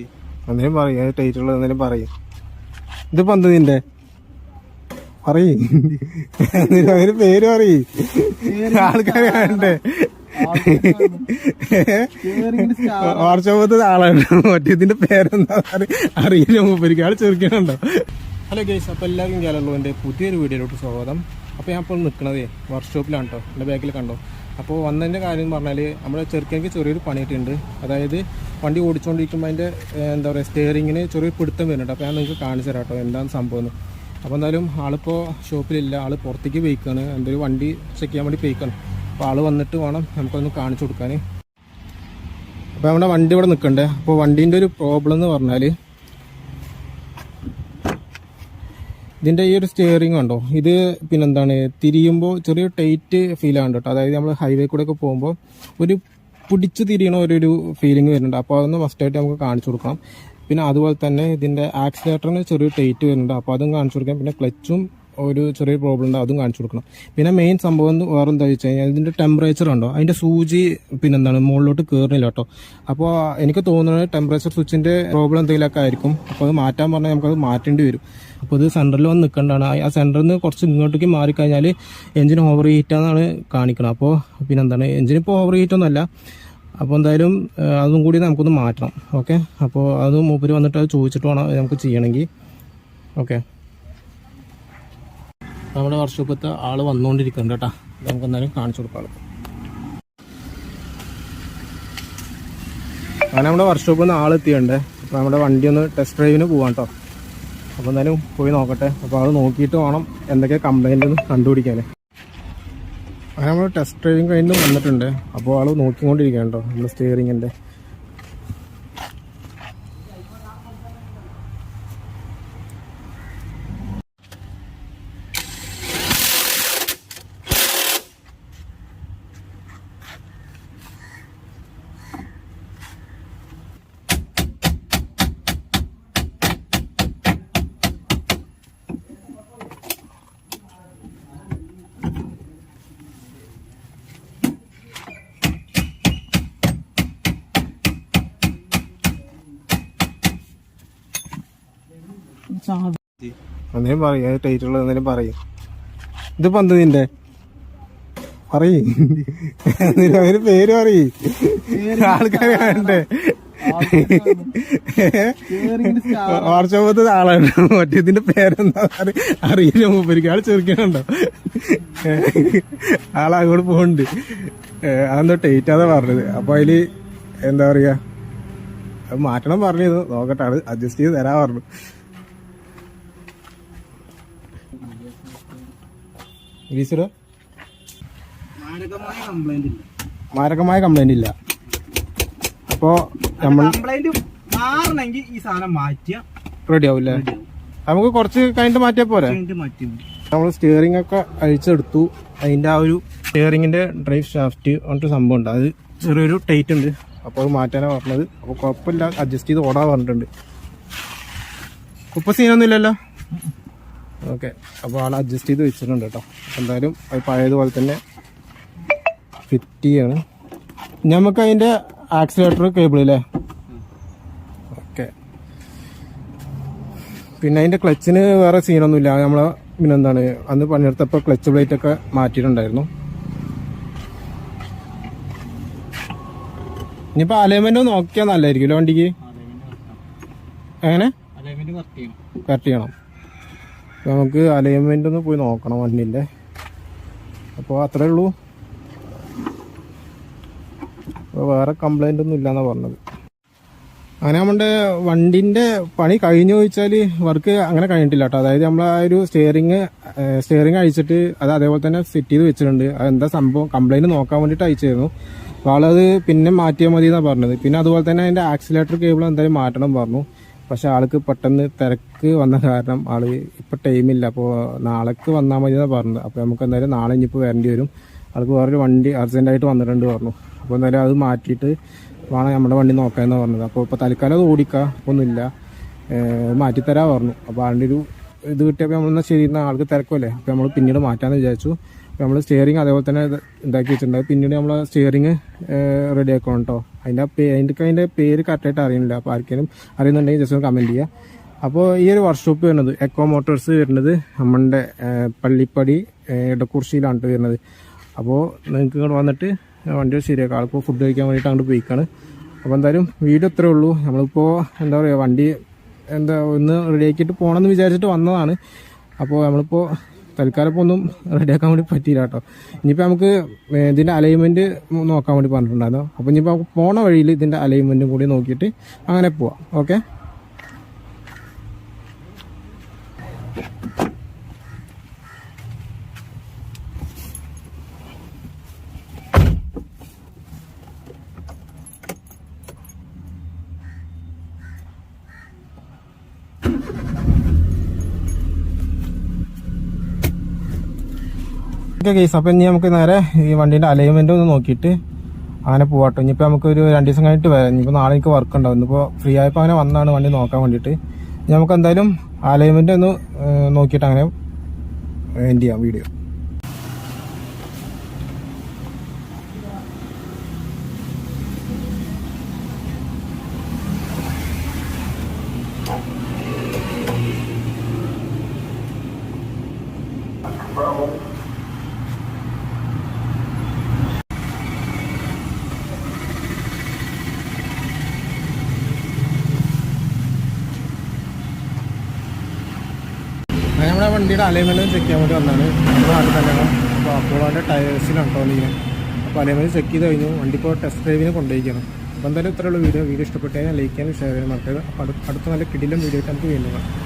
എന്തെങ്കിലും പറയും ടൈറ്റുള്ള എന്തെങ്കിലും പറയും. ഇതിപ്പോ എന്ത് നിന്റെ? പറയും. അതിന് പേര് പറയും. ആൾക്കാരെ വേണ്ടേ വാർഷോപ്പത്തെ ആളാണ്. മറ്റേതിന്റെ പേരെന്താ അറി- അറിയില്ല മൂപ്പരിക്ക് ആൾ ചെറുക്കണുണ്ടോ ഹലോ ഗേസ് അപ്പോൾ എല്ലാവർക്കും കേരളം എന്റെ പുതിയൊരു വീഡിയോയിലോട്ട് സ്വാഗതം. അപ്പോൾ ഞാൻ ഇപ്പോൾ നിൽക്കണതേ വർക്ക്ഷോപ്പിലാണ് കേട്ടോ എന്റെ ബാക്കിൽ കണ്ടോ. അപ്പോൾ വന്നതിന്റെ കാര്യം പറഞ്ഞാൽ നമ്മുടെ ചെറുക്കനക്ക് ചെറിയൊരു പണിയിട്ടുണ്ട് അതായത് വണ്ടി ഓടിച്ചുകൊണ്ടിരിക്കുമ്പോൾ അതിന്റെ എന്താ പറയുക സ്റ്റിയറിങ്ങിന് ചെറിയ പിടുത്തം വരുന്നുണ്ട്. അപ്പോൾ ഞാൻ നിങ്ങൾക്ക് കാണിച്ചു തരാം കേട്ടോ എന്താണ് സംഭവം എന്ന്. അപ്പോൾ എന്തായാലും ആളിപ്പോൾ ഷോപ്പിലില്ല. ആൾ പുറത്തേക്ക് പോയിക്കാണ്. എന്തൊരു വണ്ടി ചെക്ക് ചെയ്യാൻ വേണ്ടി പോയിക്കാണ്. അപ്പോൾ ആൾ വന്നിട്ട് വേണം നമുക്കൊന്ന് കാണിച്ചു കൊടുക്കാൻ അപ്പോൾ നമ്മുടെ വണ്ടി ഇവിടെ നിൽക്കണ്ടേ അപ്പോൾ വണ്ടീന്റെ ഒരു പ്രോബ്ലം എന്ന് പറഞ്ഞാൽ ഇതിന്റെ ഈ ഒരു സ്റ്റിയറിംഗ് ഉണ്ടോ ഇത് പിന്നെന്താണ്? തിരിയുമ്പോൾ ചെറിയ ടൈറ്റ് ഫീൽ ആണ് കേട്ടോ. അതായത് നമ്മൾ ഹൈവേ കൂടെ ഒക്കെ പോകുമ്പോൾ ഒരു പിടിച്ച് തിരിയണ ഒരു ഫീലിംഗ് വരുന്നുണ്ട്. അപ്പോൾ അതൊന്ന് മസ്റ്റായിട്ട് നമുക്ക് കാണിച്ചു കൊടുക്കണം. പിന്നെ അതുപോലെ തന്നെ ഇതിന്റെ ആക്സിലേറ്ററിന് ചെറിയൊരു ടൈറ്റ് വരുന്നുണ്ട്. അപ്പോൾ അതും കാണിച്ചു കൊടുക്കാം. പിന്നെ ക്ലച്ചും ഒരു ചെറിയ പ്രോബ്ലം ഉണ്ട്. അതും കാണിച്ചു കൊടുക്കണം. പിന്നെ മെയിൻ സംഭവം വേറെ എന്താ വെച്ച് കഴിഞ്ഞാൽ ഇതിന്റെ ടെമ്പറേച്ചർ ഉണ്ടോ? അതിന്റെ സൂചി പിന്നെന്താണ്? മുകളിലോട്ട് കയറുന്നില്ല കേട്ടോ. അപ്പോൾ എനിക്ക് തോന്നുന്നത് ടെമ്പറേച്ചർ സ്വിച്ചിന്റെ പ്രോബ്ലം എന്തെങ്കിലുമൊക്കെ ആയിരിക്കും. അപ്പോൾ അത് മാറ്റാൻ പറഞ്ഞാൽ നമുക്കത് മാറ്റേണ്ടി വരും. അപ്പോൾ ഇത് സെന്ററിൽ വന്ന് നിൽക്കേണ്ടതാണ് ആ സെന്ററിൽ നിന്ന് കുറച്ച് ഇങ്ങോട്ടേക്ക് മാറിക്കഴിഞ്ഞാൽ എഞ്ചിൻ ഓവർ ഹീറ്റാന്നാണ് കാണിക്കണം അപ്പോൾ പിന്നെ എന്താണ് എഞ്ചിൻ ഇപ്പോൾ ഓവർ ഹീറ്റൊന്നുമല്ല അപ്പോൾ എന്തായാലും അതും കൂടി നമുക്കൊന്ന് മാറ്റണം. ഓക്കെ? അപ്പോൾ അത് മൂപ്പര് വന്നിട്ട് അത് ചോദിച്ചിട്ട് വേണം നമുക്ക് ചെയ്യണമെങ്കിൽ. ഓക്കെ? നമ്മുടെ വർക്ക്ഷോപ്പത്തെ ആൾ വന്നുകൊണ്ടിരിക്കുന്നുണ്ട് കേട്ടോ. നമുക്ക് എന്തായാലും കാണിച്ചു കൊടുക്കാം. അങ്ങനെ നമ്മുടെ വർക്ക്ഷോപ്പിൽ നിന്ന് ആളെത്തിയുണ്ട് അപ്പോൾ നമ്മുടെ വണ്ടി ഒന്ന് ടെസ്റ്റ് ഡ്രൈവിന് പോവാം കേട്ടോ. അപ്പോൾ എന്തായാലും പോയി നോക്കട്ടെ. അപ്പോൾ അത് നോക്കിയിട്ട് വേണം എന്തൊക്കെ കംപ്ലൈന്റ് എന്ന് കണ്ടുപിടിക്കാൻ അങ്ങനെ നമ്മൾ ടെസ്റ്റ് ഡ്രൈവിങ് കഴിഞ്ഞ് വന്നിട്ടുണ്ട്. അപ്പോൾ ആൾ നോക്കിക്കൊണ്ടിരിക്കുകയാണ് കേട്ടോ നമ്മുടെ സ്റ്റിയറിങ്ങിന്റെ എന്തെങ്കിലും പറയും അത് ടൈറ്റ് ഉള്ളത് എന്തെങ്കിലും പറയും. ഇതിപ്പോ എന്ത് നിന്റെ? പറയും. അതിന് പേര് പറയും. ആൾക്കാരെ കാണണ്ടേ? വാർഷോപ്പത്തെ ആളാണ്. മറ്റേതിന്റെ പേരെന്താ അറി- അറിയില്ല മൂപ്പരിക്ക് ആൾ ചെറുക്കണുണ്ടോ ആളങ്ങോട്ട് പോകുന്നുണ്ട് അതെന്തോ ടൈറ്റാന്നാ പറഞ്ഞത്. അപ്പൊ അതിൽ എന്താ പറയാ? മാറ്റണം പറഞ്ഞിരുന്നു. നോക്കട്ടെ അഡ്ജസ്റ്റ് ചെയ്ത് തരാ പറഞ്ഞു. ഗ്രീസറോ മാരകമായ കംപ്ലൈന്റ് ഇല്ല. അപ്പോ നമ്മൾ മാറണമെങ്കിൽ ഈ സാധനം മാറ്റിയ റെഡി ആവില്ലേ നമുക്ക് കുറച്ച് കഴിഞ്ഞിട്ട് മാറ്റിയാ പോരെ? നമ്മൾ സ്റ്റിയറിംഗ് ഒക്കെ അഴിച്ചെടുത്തു. അതിന്റെ ആ ഒരു സ്റ്റിയറിംഗിന്റെ ഡ്രൈവ് ഷാഫ്റ്റ് പറഞ്ഞിട്ട് സംഭവം ഉണ്ട്. അത് ചെറിയൊരു ടൈറ്റ് ഉണ്ട്. അപ്പോൾ അത് മാറ്റാനാണ് പറഞ്ഞത്. അപ്പോൾ കുഴപ്പമില്ല. അഡ്ജസ്റ്റ് ചെയ്ത് ഓടാൻ പറഞ്ഞിട്ടുണ്ട്. ഉപ്പ സീനൊന്നും ഇല്ലല്ലോ? ഓക്കെ. അപ്പോൾ ആൾ അഡ്ജസ്റ്റ് ചെയ്ത് വെച്ചിട്ടുണ്ട് കേട്ടോ. എന്തായാലും അത് പഴയതുപോലെ തന്നെ ഫിറ്റ് ചെയ്യാണ്. നമുക്ക് അതിന്റെ ആക്സിലേറ്റർ കേബിൾ അല്ലേ ഓക്കെ. പിന്നെ അതിന്റെ ക്ലച്ചിന് വേറെ സീനൊന്നുമില്ല നമ്മൾ പിന്നെ എന്താണ് അന്ന് പണിയെടുത്തപ്പോൾ ക്ലച്ച് പ്ലേറ്റ് ഒക്കെ മാറ്റിയിട്ടുണ്ടായിരുന്നു. ഇനിയിപ്പോൾ അലൈൻമെന്റ് നോക്കിയാൽ നല്ലതായിരിക്കും വണ്ടിക്ക്? എങ്ങനെ. കറക്റ്റ് ചെയ്യണം. നമുക്ക് അലൈൻമെന്റ് ഒന്ന് പോയി നോക്കണം വണ്ടിന്റെ. അപ്പോൾ അത്രേ ഉള്ളൂ. അപ്പോൾ വേറെ കംപ്ലൈന്റ് ഒന്നും ഇല്ലയെന്നാണ് പറഞ്ഞത്. അങ്ങനെ നമ്മുടെ വണ്ടിന്റെ പണി കഴിഞ്ഞു ചോദിച്ചാൽ വർക്ക് അങ്ങനെ കഴിഞ്ഞിട്ടില്ല കേട്ടോ. അതായത് നമ്മൾ ആ ഒരു സ്റ്റിയറിങ് സ്റ്റിയറിങ് അഴിച്ചിട്ട് അത് അതേപോലെ തന്നെ സെറ്റ് ചെയ്ത് വെച്ചിട്ടുണ്ട്. അതെന്താ സംഭവം? കംപ്ലൈന്റ് നോക്കാൻ വേണ്ടിയിട്ട് അയച്ചായിരുന്നു അപ്പോൾ ആളത് പിന്നെ മാറ്റിയാൽ മതി എന്നാണ് പറഞ്ഞത്. പിന്നെ അതുപോലെ തന്നെ അതിന്റെ ആക്സിലേറ്റർ കേബിൾ എന്തായാലും മാറ്റണം പറഞ്ഞു. പക്ഷെ ആൾക്ക് പെട്ടെന്ന് തിരക്ക് വന്ന കാരണം ആൾ ഇപ്പൊ ടൈമില്ല അപ്പോൾ നാളേക്ക് വന്നാൽ മതി എന്നാണ് പറഞ്ഞത്. അപ്പോൾ നമുക്ക് എന്തായാലും നാളെ ഇനിയിപ്പോൾ വരേണ്ടി വരും. ആൾക്ക് വേറൊരു വണ്ടി അർജന്റായിട്ട് വന്നിട്ടുണ്ട് പറഞ്ഞു. അപ്പോൾ എന്തായാലും അത് മാറ്റിയിട്ട് വേണം നമ്മുടെ വണ്ടി നോക്കാമെന്ന് പറഞ്ഞത്. അപ്പോൾ ഇപ്പോൾ തൽക്കാലം അത് ഓടിക്കുക ഒന്നുമില്ല. മാറ്റിത്തരാ പറഞ്ഞു. അപ്പോൾ അതിന്റെ ഒരു ഇത് കിട്ടിയപ്പോൾ നമ്മളെന്നാൽ ശരി ആൾക്ക് തിരക്കുമല്ലേ അപ്പോൾ നമ്മൾ പിന്നീട് മാറ്റാമെന്ന് വിചാരിച്ചു. നമ്മൾ സ്റ്റിയറിങ് അതേപോലെ തന്നെ ഇത് ഇതാക്കി വെച്ചിട്ടുണ്ട്. പിന്നീട് നമ്മൾ സ്റ്റിയറിങ് റെഡി ആക്കണം കേട്ടോ അതിന്റെ പേ അതിന്റെ പേര് കറക്റ്റായിട്ട് അറിയുന്നില്ല. അപ്പോൾ ആർക്കെങ്കിലും അറിയുന്നുണ്ടെങ്കിൽ ജസ്റ്റ് ഒന്ന് കമന്റ് ചെയ്യുക അപ്പോൾ ഈ ഒരു വർക്ക്ഷോപ്പ് വരുന്നത് എക്കോ മോട്ടോഴ്സ് വരുന്നത് നമ്മളുടെ പള്ളിപ്പടി ഇടക്കുറിശ്ശിയിലാണ് വരുന്നത്. അപ്പോൾ നിങ്ങൾക്ക് ഇങ്ങോട്ട് വന്നിട്ട് വണ്ടി ശരിയാക്കാം. ആൾക്കോ ഫുഡ് കഴിക്കാൻ വേണ്ടിയിട്ട് അങ്ങോട്ട് പോയിക്കാണ്. അപ്പോൾ എന്തായാലും വീഡിയോ ഇത്രേ ഉള്ളൂ. നമ്മളിപ്പോൾ എന്താ പറയുക വണ്ടി എന്താ ഒന്ന് റെഡിയാക്കിയിട്ട് പോകണമെന്ന് വിചാരിച്ചിട്ട് വന്നതാണ്. അപ്പോൾ നമ്മളിപ്പോൾ തൽക്കാലം ഇപ്പോൾ ഒന്നും റെഡിയാക്കാൻ വേണ്ടി പറ്റിയില്ല കേട്ടോ. ഇനിയിപ്പോൾ നമുക്ക് ഇതിന്റെ അലൈൻമെന്റ് നോക്കാൻ വേണ്ടി പറഞ്ഞിട്ടുണ്ടായിരുന്നു. അപ്പോൾ ഇനിയിപ്പോൾ പോണ വഴിയിൽ ഇതിന്റെ അലൈൻമെന്റും കൂടി നോക്കിയിട്ട് അങ്ങനെ പോവാം. ഓക്കെ ഓക്കെ കേസ് അപ്പം ഇനി നമുക്ക് നേരെ ഈ വണ്ടീന്റെ അലൈൻമെന്റ് ഒന്ന് നോക്കിയിട്ട് അങ്ങനെ പോവാട്ടോ. ഇനിയിപ്പോൾ നമുക്ക് ഒരു രണ്ട് ദിവസം കഴിഞ്ഞിട്ട് വരാം. ഇനിയിപ്പോൾ നാളെ എനിക്ക് വർക്ക് ഉണ്ടാവും. ഇന്നിപ്പോൾ ഫ്രീ ആയപ്പോൾ അങ്ങനെ വന്നാണ് വണ്ടി നോക്കാൻ വേണ്ടിയിട്ട്. നമുക്ക് എന്തായാലും അലൈൻമെന്റ് ഒന്ന് നോക്കിയിട്ട് അങ്ങനെ എൻഡ് ചെയ്യാം വീഡിയോ അങ്ങനെ നമ്മുടെ വണ്ടിയുടെ അലൈൻമെന്റ് ചെക്ക് ചെയ്യാൻ വേണ്ടി വന്നാണ്. നാട്ടിൽ തന്നെ അപ്പോൾ അപ്പോളോന്റെ ടയേഴ്സിലാണ് കേട്ടോ അപ്പോൾ അലൈൻമെന്റ് ചെക്ക് ചെയ്ത് കഴിഞ്ഞു. വണ്ടി ഇപ്പോൾ ടെസ്റ്റ് ഡ്രൈവിന് കൊണ്ടുപോയിരിക്കണം അപ്പോൾ എന്തായാലും ഇത്രയുള്ള വീഡിയോ. വീഡിയോ ഇഷ്ടപ്പെട്ടു കഴിഞ്ഞാൽ ലൈക്ക് ചെയ്യാനും ഷെയർ ചെയ്യാനും മറക്കരുത്. അപ്പോൾ അടുത്ത നല്ല കിടിലും വീഡിയോ ആയിട്ട് നമുക്ക് വീണ്ടും